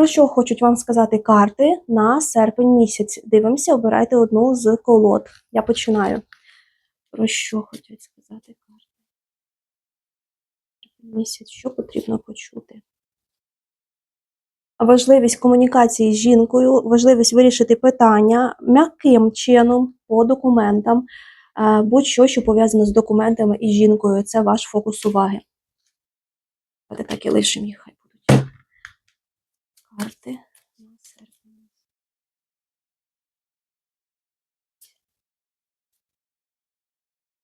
Про що хочуть вам сказати карти на серпень місяць? Дивимося, обирайте одну з колод. Я починаю. Про що хочуть сказати карти? Місяць, що потрібно почути? Важливість комунікації з жінкою, важливість вирішити питання м'яким чином по документам, е, будь-що, що пов'язано з документами і жінкою. Це ваш фокус уваги. Давайте так і лишимо їх. Карти.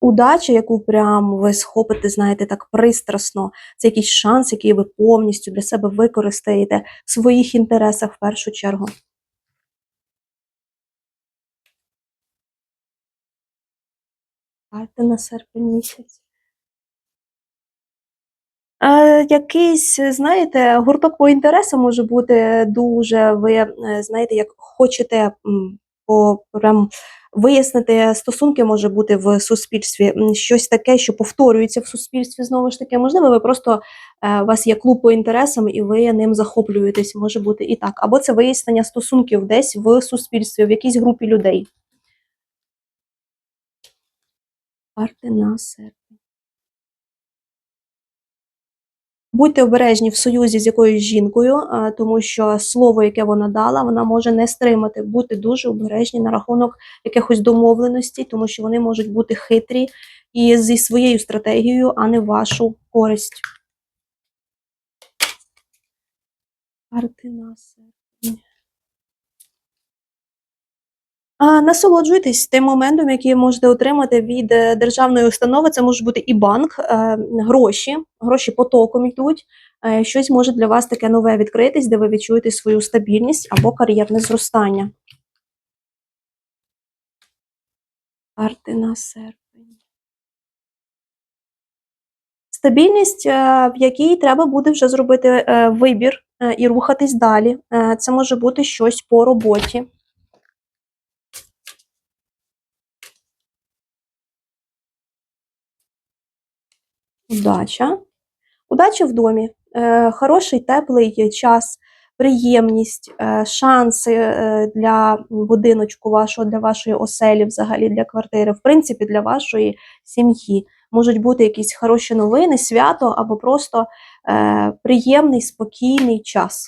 Удача, яку прям ви схопите, знаєте, так пристрасно, це якийсь шанс, який ви повністю для себе використаєте в своїх інтересах в першу чергу. Карти на серпень місяць. Якийсь, знаєте, гурток по інтересам може бути дуже. Ви е, знаєте, як хочете по прям вияснити стосунки, може бути в суспільстві, щось таке, що повторюється в суспільстві. Знову ж таки, можливо, ви просто е, у вас є клуб по інтересам, і ви ним захоплюєтесь. Може бути і так. Або це вияснення стосунків десь в суспільстві, в якійсь групі людей. Карти на серпень. Будьте обережні в союзі з якоюсь жінкою, тому що слово, яке вона дала, вона може не стримати. Будьте дуже обережні на рахунок якихось домовленостей, тому що вони можуть бути хитрі і зі своєю стратегією, а не вашу користь. Карти на серпень. А, Насолоджуйтесь тим моментом, який можете отримати від е, державної установи. Це може бути і банк, е, гроші, гроші потоком йдуть. Е, Щось може для вас таке нове відкритись, де ви відчуєте свою стабільність або кар'єрне зростання. Карти на серпень. Стабільність, в якій треба буде вже зробити вибір і рухатись далі. Це може бути щось по роботі. Удача. Удача в домі. Е, Хороший, теплий час, приємність, е, шанси е, для будиночку вашого, для вашої оселі, взагалі для квартири, в принципі, для вашої сім'ї. Можуть бути якісь хороші новини, свято або просто приємний, спокійний час.